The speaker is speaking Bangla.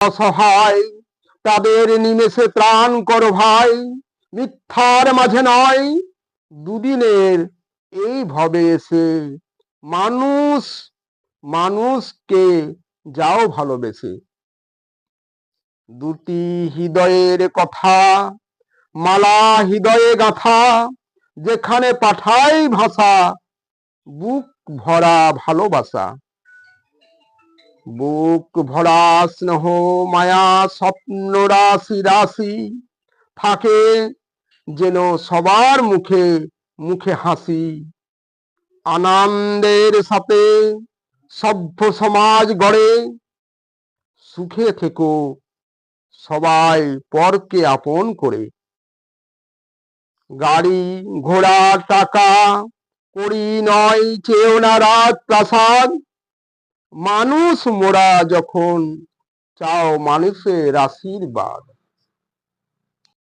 অসহায়, তাদের নিমেষে ত্রাণ করো ভাই, মিথ্যার মাঝে নয়। দুদিনের এই ভবে এসে মানুষ, মানুষকে যাও ভালোবেসে। দুটি হৃদয়ের কথা, মালা হৃদয়ে গাথা, যেখানে পাঠাই ভাষা, বুক ভরা ভালোবাসা। বুক ভরা স্নেহ, মায়া, স্বপ্ন, রাশি রাশি থাকে যেন সবার মুখে মুখে হাসি। আনন্দের সাথে সভ্য সমাজ গড়ে, সুখে থেকো সবাই পরকে আপন করে। গাড়ি ঘোড়া, টাকা করি নয় চেয়েও না রাত প্রাসাদ মানুষ মোরা যখন চাও মানুষের আশীর্বাদ।